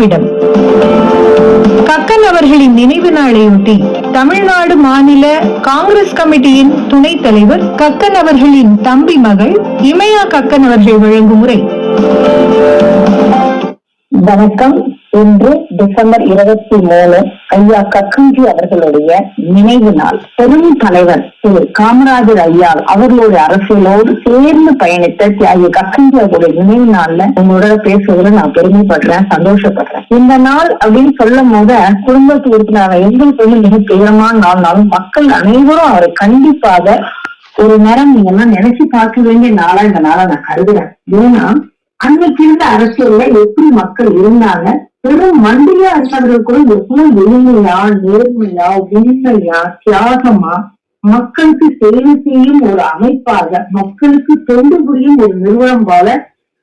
நினைவிடம். கக்கன் அவர்களின் நினைவு நாளையொட்டி தமிழ்நாடு மாநில காங்கிரஸ் கமிட்டியின் துணைத் தலைவர் கக்கன் அவர்களின் தம்பி மகள் இமயா கக்கன் அவர்கள் வழங்கும் உரை. வணக்கம். இன்று டிசம்பர் இருபத்தி மூணு ஐயா கக்கஞ்சி அவர்களுடைய நினைவு நாள். பெரும் தலைவர் திரு காமராஜர் ஐயா அவர்களுடைய அரசியலோடு சேர்ந்து பயணித்த தியாகி கக்கஞ்சி அவருடைய நினைவு நாள்ல உங்களோட பேசுவதில் நான் பெருமைப்படுறேன் சந்தோஷப்படுறேன். இந்த நாள் அப்படின்னு சொல்லும் போது குடும்பத்து உறுப்பினர் எங்களுக்கு வந்து மிக துயரமான நாள்னாலும் மக்கள் அனைவரும் அவரை கண்டிப்பாக ஒரு நேரம் நீங்க எல்லாம் நினைச்சு பார்க்க வேண்டிய நாளா இந்த நாளா நான் கருதுறேன். ஏன்னா அன்னைக்கு இருந்த அரசியல்ல எப்படி மக்கள் இருந்தாங்க வெறும் மண்டியா இருந்தவர்கள் கூட எவ்வளவு எளிமையா நேர்மையா உண்மையா தியாகமா மக்களுக்கு சேவை செய்யும் ஒரு அமைப்பாக மக்களுக்கு தொண்டு புரியும் ஒரு நிறுவனம் போல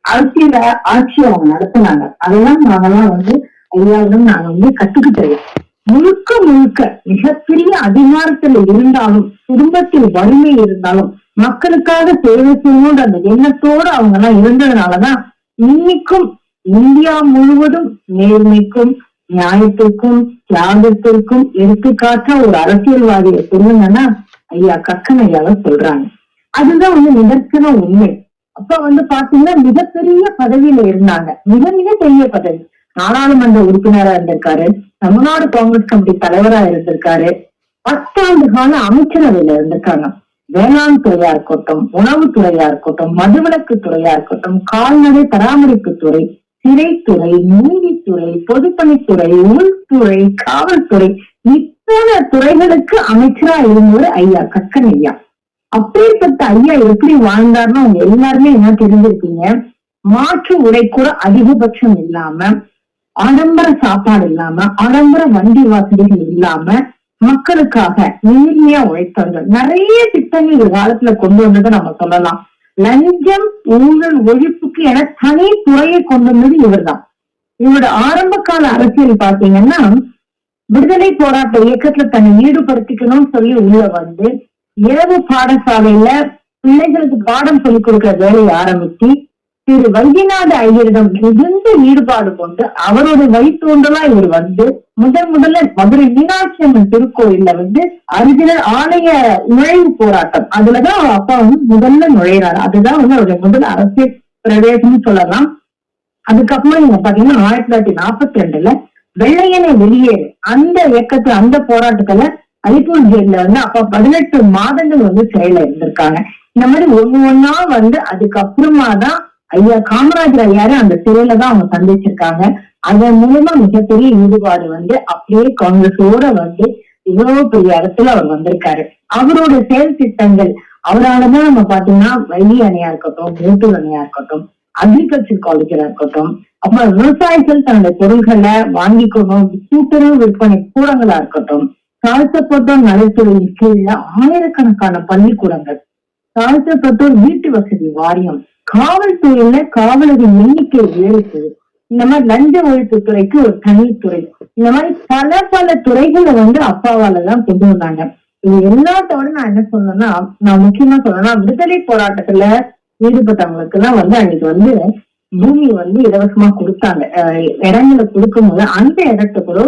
அரசியல ஆட்சி அவங்க நடத்தினாங்க. அதெல்லாம் நாங்கெல்லாம் வந்து ஐயாவிடம் நாங்க வந்து கத்துக்கிட்டோம் முழுக்க முழுக்க மிகப்பெரிய அதிகாரத்துல இருந்தாலும் குடும்பத்தில் வறுமை இருந்தாலும் மக்களுக்காக சேவை செய்யணுன்ற அந்த எண்ணத்தோடு அவங்க எல்லாம் இருந்ததுனாலதான் இன்னைக்கும் இந்தியா முழுவதும் நேர்மைக்கும் நியாயத்திற்கும் தியாகத்திற்கும் எடுத்துக்காட்ட ஒரு அரசியல்வாதியை சொல்லுங்கன்னா ஐயா கக்கன் ஐயாவை சொல்றாங்க. அதுதான் வந்து நிதர்சன உண்மை. அப்ப வந்து பாத்தீங்கன்னா மிகப்பெரிய பதவியில இருந்தாங்க. மிக மிக பெரிய பதவி. நாடாளுமன்ற உறுப்பினரா இருந்திருக்காரு. தமிழ்நாடு காங்கிரஸ் கமிட்டி தலைவரா இருந்திருக்காரு. பத்தாண்டு கால அமைச்சரவையில இருந்திருக்காங்க. வேளாண் துறையா இருக்கட்டும் உணவுத்துறையா இருக்கட்டும் மதுவிலக்கு துறையா இருக்கட்டும் கால்நடை பராமரிப்பு துறை சிறைத்துறை நீதித்துறை பொதுப்பணித்துறை உள்துறை காவல்துறை இத்தனை துறைகளுக்கு அமைச்சரா இருந்தவர் ஐயா கக்கன் ஐயா. அப்பேற்பட்ட ஐயா எப்படி வாழ்ந்தார்னு அவங்க எல்லாருமே என்ன தெரிஞ்சிருக்கீங்க? மாற்று உடை கூட அதிகபட்சம் இல்லாம ஆடம்பர சாப்பாடு இல்லாம ஆடம்பர வண்டி வசதிகள் இல்லாம மக்களுக்காக நேர்மையா உழைத்தவர்கள். நிறைய திட்டங்கள் இந்த காலத்துல கொண்டு வந்ததை நம்ம சொல்லலாம். லஞ்சம் ஊழல் ஒழிப்புக்கு என தனி துறையை கொண்டு வந்தது இவர்தான். இவரோட ஆரம்ப கால அரசியல் பாத்தீங்கன்னா விடுதலை போராட்ட இயக்கத்துல தன்னை ஈடுபடுத்திக்கணும்னு சொல்லி உள்ள வந்து இரவு பாடசாலையில பிள்ளைகளுக்கு பாடம் சொல்லிக் கொடுக்கிற வேலையை ஆரம்பிச்சு திரு வங்கிநாத ஐயரிடம் மிகுந்த ஈடுபாடு கொண்டு அவரோட வழித்தோன்றலா இவர் வந்து முதன் முதல்ல மதுரை மீனாட்சி அம்மன் திருக்கோயில்ல வந்து அறிஞர் ஆலய நுழைவு போராட்டம். அதுலதான் அவர் அப்பா வந்து முதல்ல நுழையிறாரு. அதுதான் வந்து அவருடைய முதல் அரசியல் பிரவேசம்னு சொல்லலாம். அதுக்கப்புறம் நீங்க பாத்தீங்கன்னா ஆயிரத்தி தொள்ளாயிரத்தி நாற்பத்தி ரெண்டுல வெள்ளையனை வெளியேறு அந்த இயக்கத்துல அந்த போராட்டத்துல அலிப்பூர் ஜெயில வந்து அப்ப பதினெட்டு மாதங்கள் வந்து சிறையில இருந்திருக்காங்க. இந்த மாதிரி ஒண்ணு ஒன்னா வந்து அதுக்கப்புறமா தான் ஐயா காமராஜர் ஐயாரு அந்த சிறையில தான் அவங்க சந்திச்சிருக்காங்க. அதன் மூலமா மிகப்பெரிய ஈடுபாடு வந்து அப்படியே காங்கிரஸோட வந்து இவ்வளவு பெரிய இடத்துல அவர் வந்திருக்காரு. அவரோட செயல் திட்டங்கள் அவராலதான் நம்ம பாத்தீங்கன்னா வள்ளி அணையா இருக்கட்டும் மேட்டூர் அணையா இருக்கட்டும் அக்ரிகல்ச்சர் காலேஜா இருக்கட்டும் அப்புறம் விவசாயிகள் தன்னுடைய பொருள்களை வாங்கிக்கணும் கூட்டுறவு விற்பனை கூடங்களா இருக்கட்டும் தாழ்த்தப்பட்டோர் நலத்துறையின் கீழ ஆயிரக்கணக்கான பள்ளிக்கூடங்கள் தாழ்த்தப்பட்டோர் வீட்டு வசதி வாரியம் காவல்துறையில காவலரின் எண்ணிக்கை ஏறிச்சது இந்த மாதிரி லஞ்ச ஒழிப்பு துறைக்கு ஒரு தனித்துறை. இந்த மாதிரி பல பல துறைகளை வந்து அப்பாவால தான் கொண்டு வந்தாங்க. இது எல்லாத்தோட நான் என்ன சொன்னேன்னா நான் முக்கியமா சொல்லணும்னா விடுதலை போராட்டத்துல ஈடுபட்டவங்களுக்கு எல்லாம் வந்து அன்னைக்கு வந்து பூமி வந்து இலவசமா கொடுத்தாங்க. அஹ் இடங்களை கொடுக்கும் போது அந்த இடத்துக்குள்ள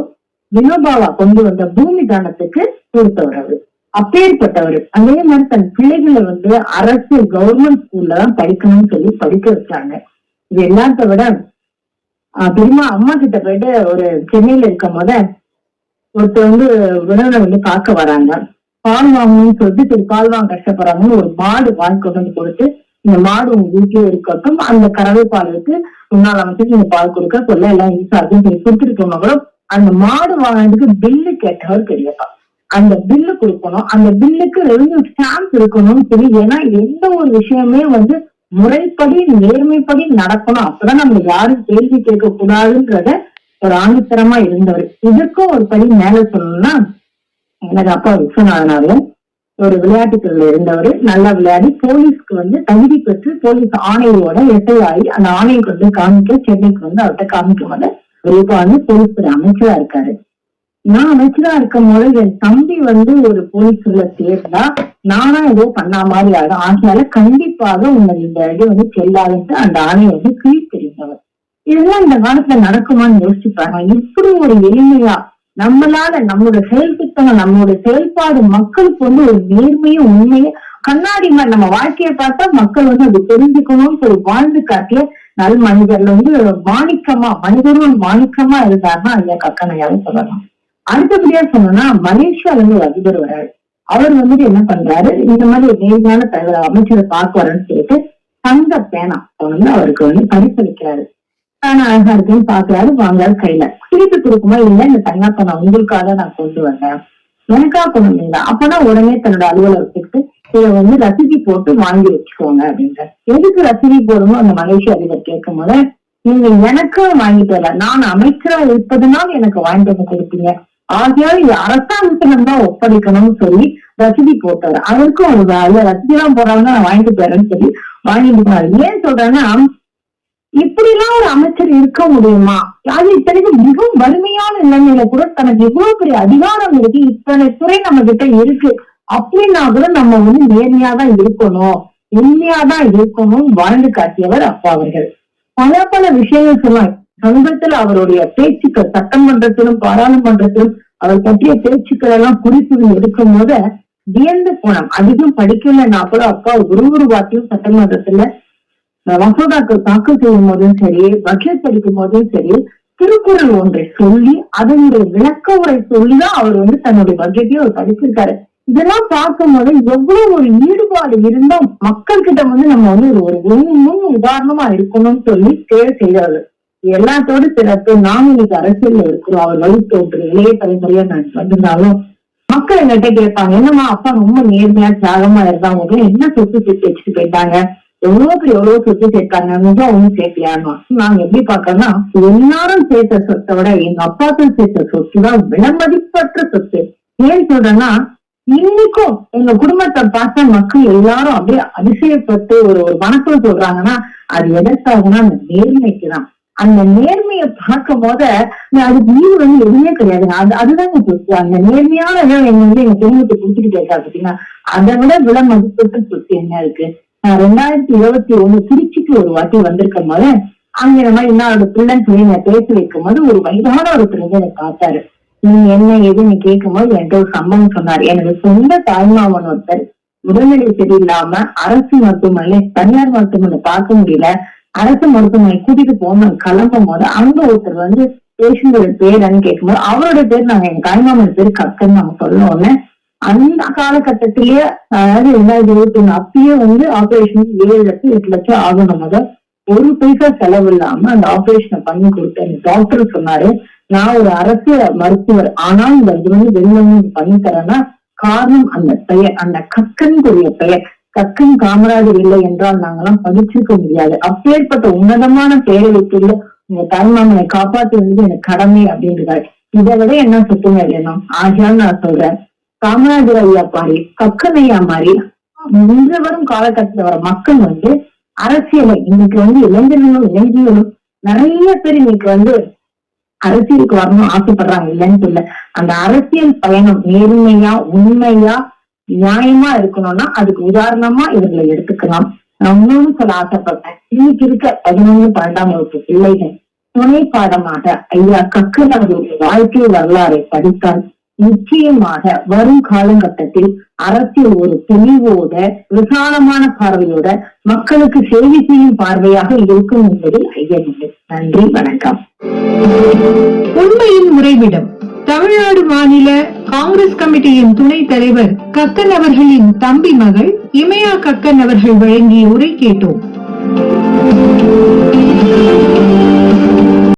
வினோபாவா கொண்டு வந்த பூமி தானத்துக்கு கொடுத்தவர் அவரு. அப்பேற்பட்டவர். அதே மாதிரி தன் பிள்ளைகளை வந்து அரசு கவர்மெண்ட் ஸ்கூல்ல தான் படிக்கணும்னு சொல்லி படிக்க வச்சாங்க. இது எல்லாத்த விட ஆஹ் பெரியமா அம்மா கிட்ட போயிட்டு ஒரு சென்னையில இருக்கும் போத ஒருத்தர் வந்து வினோதை வந்து பார்க்க வராங்க. பால் வாங்கணும்னு சொல்லிட்டு சரி பால் வாங்க கஷ்டப்படுறாங்கன்னு ஒரு மாடு வாங்கி கொண்டு வந்து கொடுத்து இந்த மாடு உங்க வீட்லயே இருக்கட்டும் அந்த கறவை பாலுக்கு முன்னாள் அமைச்சர் நீங்க பால் கொடுக்க சொல்ல எல்லாம் யூஸ் ஆகுதுன்னு சொல்லி கொடுத்துட்டு போனா கூட அந்த மாடு வாங்கினதுக்கு பில்லு கேட்டவர் பெரியப்பா. அந்த பில்லு கொடுக்கணும். அந்த பில்லுக்கு ரெவன்யூ ஸ்டாம்ப் இருக்கணும்னு சொல்லி ஏன்னா எந்த ஒரு விஷயமே வந்து முறைப்படி நேர்மைப்படி நடக்கணும். அப்பதான் நம்ம யாரும் கேள்வி கேட்க கூடாதுன்றத ஒரு ஆணித்தரமா இருந்தவர். இதுக்கும் ஒரு படி மேல சொல்லணும்னா எனக்கு அப்பா விஸ்வநாதனாலும் ஒரு விளையாட்டுத்துறையில இருந்தவர். நல்லா விளையாடி போலீஸ்க்கு வந்து தகுதி பெற்று போலீஸ் ஆணையோட எட்டையாகி அந்த ஆணையை வந்து காமிக்க சென்னைக்கு வந்து அவர்கிட்ட காமிக்கும் போது விரைவா வந்து போலீஸ் துறை அமைச்சரா இருக்காரு. நான் அமைச்சரா இருக்கும் போது என் தம்பி வந்து ஒரு போலீஸ்ல சேர்ந்தா நானா ஏதோ பண்ணா மாதிரி ஆகும் ஆகையால கண்டிப்பாக உங்க இந்த அடி வந்து செல்லாதுன்ட்டு அந்த ஆணையை வந்து கிழித்தெறிந்தவர் இதெல்லாம் இந்த காலத்துல நடக்குமான்னு யோசிச்சு இப்படி ஒரு எளிமையா நம்மளால நம்மளோட செயல் திட்டங்கள் நம்மளோட செயல்பாடு மக்களுக்கு வந்து ஒரு நேர்மையும் உண்மையும் கண்ணாடி மாதிரி நம்ம வாழ்க்கையை பார்த்தா மக்கள் வந்து அது தெரிஞ்சுக்கணும்னு சொல்லி வாழ்ந்து காட்டிய நல் மனிதர்ல வந்து மாணிக்கமா மனிதரும் மாணிக்கமா இருந்தாருன்னா ஐயா கக்கனையால சொல்லலாம். அடுத்தபடியா சொன்னோம்னா மலேசியால இருந்து ஒரு அதிபர் வராரு அவர் வந்துட்டு என்ன பண்றாரு? இந்த மாதிரி ஒரு நேர்மையான தலைவர் அமைச்சரை பார்க்க வரேன்னு சொல்லிட்டு தங்க பேனா வந்து அவருக்கு வந்து பரிசளிக்கிறாரு பேனா அழகா இருக்குன்னு பாக்குறாரு வாங்குறாரு கையில. திருப்பி கொடுக்குமா இல்ல இந்த தங்கா பேனா உங்களுக்காக நான் கொண்டு வந்தேன். எனக்கா கொண்டு வந்தீங்களா அப்பனா உடனே தன்னோட அலுவலகத்துக்கு இதை வந்து ரசீதி போட்டு வாங்கி வச்சுக்கோங்க அப்படின்ற எதுக்கு ரசீதி போடணும் அந்த மலேசிய அதிபர் கேட்கும் போது நீங்க எனக்கும் வாங்கிட்டு வரல நான் அமைச்சரா இருப்பதுனால் எனக்கு வாங்கிட்டு வந்து கொடுப்பீங்க. ஆகையால் இது அரசாங்கத்திடம் தான் ஒப்படைக்கணும்னு சொல்லி ரசீதி போட்டாரு. அதற்கும் ஒரு வேலை ரசீதி எல்லாம் போடுறாங்க நான் வாங்கிட்டு போறேன்னு சொல்லி வாங்கிட்டு போறாரு ஏன் சொல்றேன்னா இப்படி எல்லாம் ஒரு அமைச்சர் இருக்க முடியுமா? அது இத்தனைக்கு மிகவும் வறுமையான நிலைமையில கூட தனக்கு இவ்வளவு பெரிய அதிகாரம் இருக்கு. இத்தனை துறை நம்ம கிட்ட இருக்கு. அப்படின்னா கூட நம்ம வந்து நேர்மையா தான் இருக்கணும். எளிமையா தான் இருக்கணும் வாழ்ந்து காட்டியவர் அப்பா அவர்கள். பல பல விஷயங்கள் சொல்லலாம் சமீபத்துல அவருடைய பேச்சுக்கள் சட்டமன்றத்திலும் பாராளுமன்றத்திலும் அவர் பற்றிய பேச்சுக்கள் எல்லாம் குறிப்புகள் எடுக்கும் போது வியந்து போனோம் அதிகம் படிக்கலன்னா கூட அப்பா ஒரு ஒரு வார்த்தையும் சட்டமன்றத்துல மசோதாக்கள் தாக்கல் செய்யும் போதும் சரி பட்ஜெட் படிக்கும் போதும் சரி திருக்குறள் ஒன்றை சொல்லி அதனுடைய விளக்க உரை சொல்லிதான் அவர் வந்து தன்னுடைய பட்ஜெட்டையும் அவர் படிச்சிருக்காரு. இதெல்லாம் பார்க்கும்போது எவ்வளவு ஒரு ஈடுபாடு இருந்தா மக்கள் கிட்ட வந்து நம்ம வந்து ஒரு ஒரு முன் உதாரணமா இருக்கணும்னு சொல்லி தேவை செய்தாரு எல்லாத்தோட சிறப்பு நாம் இன்னைக்கு அரசியல் இருக்கிறோம். அவர் வழி தோற்று இளைய தலைமுறையா நான் வந்திருந்தாலும் மக்கள் என்கிட்ட கேட்பாங்க என்னம்மா அப்பா ரொம்ப நேர்மையா தியாகமா இருந்தாங்க. என்ன சொத்து சேர்த்து வச்சுட்டு போயிட்டாங்க? எவ்வளவுக்கு எவ்வளவு சொத்து சேர்த்தாங்க? மிகவும் ஒண்ணும் சேர்க்கலையானோ நாங்க எப்படி பாக்கோம்னா எல்லாரும் சேர்த்த சொத்தை விட எங்க அப்பாக்கள் சேர்த்த சொத்து தான் விலமதிப்பற்ற சொத்து. ஏன் சொல்றேன்னா இன்னைக்கும் எங்க குடும்பத்தை பார்த்தா மக்கள் எல்லாரும் அப்படியே அதிசயப்பட்டு ஒரு ஒரு வணக்கம் சொல்றாங்கன்னா அது எதற்காகனா அந்த நேர்மைக்கு தான் அந்த நேர்மையை பார்க்கும் போத அதுக்கு ஈடு வந்து எதுவுமே கிடையாது. அது அதுதாங்க சொத்து அந்த நேர்மையான இடம் வந்து எங்க குடும்பத்தை கொடுத்துட்டு கேட்டா பாத்தீங்கன்னா அதை விட விலை மதிப்பற்ற சொத்து என்ன இருக்கு? நான் ரெண்டாயிரத்தி இருபத்தி ஒண்ணு திருச்சிக்கு ஒரு வாட்டி வந்திருக்கும் போது அங்க இந்த மாதிரி என்னோட பிள்ளைன்னு சொல்லி நான் பேசி வைக்கும் போது ஒரு வயதான ஒருத்தர் வந்து என்னை பார்த்தாரு. நீ என்ன ஏதுன்னு கேட்கும் போது என்கிட்ட ஒரு சம்பவம் சொன்னார். எனக்கு சொந்த தாய்மாமன் ஒருத்தர் உடல்நிலை சரியில்லாம அரசு மருத்துவமனையில தனியார் மருத்துவமனை பார்க்க முடியல. அரசு மருத்துவமனை கூட்டிட்டு போகணும் கிளம்பும் போது அங்க ஒருத்தர் வந்து பேஷண்டோட பேருன்னு கேட்கும்போது அவரோட பேர் நாங்க என் தாய்மாமன் பேர் கக்கன்னு நாங்க சொல்ல அந்த காலகட்டத்திலேயே அதாவது ரெண்டாயிரத்தி இருபத்தி ஒண்ணு அப்பயே வந்து ஆபரேஷன் ஏழு லட்சம் எட்டு லட்சம் ஆகணும். போது ஒரு பைசா செலவு இல்லாம அந்த ஆபரேஷனை பண்ணி கொடுத்தேன் டாக்டர் சொன்னாரு நான் ஒரு அரசு மருத்துவர் ஆனால் இந்த இது வந்து வெளில பண்ணி தரேன்னா காரணம் அந்த பெயர் அந்த கக்கனுக்குரிய பெயர். கக்கன் காமராஜர் இல்லை என்றால் நாங்கெல்லாம் படிச்சிருக்க முடியாது. அப்பேற்பட்ட உன்னதமான பெயரை உங்க தாய்மாமனை காப்பாற்ற எனக்கு கடமை அப்படின்றாரு. இதை விட என்ன சொத்துங்க வேணும் ஆகியான்னு நான் சொல்றேன் காமராஜர் ஐயா பாரி கக்கனையா மாதிரி இன்று வரும் காலகட்டத்தில் வர மக்கள் வந்து அரசியலை இன்னைக்கு வந்து இளைஞர்களும் இளைஞர்களும் நிறைய பேர் இன்னைக்கு வந்து அரசியலுக்கு வரணும் ஆசைப்படுறாங்க இல்லைன்னு சொல்ல அந்த அரசியல் பயணம் நேர்மையா உண்மையா நியாயமா இருக்கணும்னா அதுக்கு உதாரணமா இவர்களை எடுத்துக்கலாம். நான் இன்னொன்னு சொல்ல ஆசைப்பட்டேன் இன்னைக்கு இருக்க பதினொன்று பன்னெண்டாம் வகுப்பு பிள்ளைகள் துணை பாடமாக ஐயா கக்கன் அவர்களுடைய வாழ்க்கை வரலாறை படித்தால் நிச்சயமாக வரும் காலகட்டத்தில் அரசியல் ஒரு தெளிவோட விசாலமான பார்வையோட மக்களுக்கு சேவை செய்யும் பார்வையாக இருக்கும் என்பதில் ஐயமில்லை. நன்றி வணக்கம். உண்மையின் உறைவிடம் தமிழ்நாடு மாநில காங்கிரஸ் கமிட்டியின் துணைத் தலைவர் கக்கன் அவர்களின் தம்பி மகள் இமயா கக்கன் அவர்கள் வழங்கிய உரை கேட்டோம்.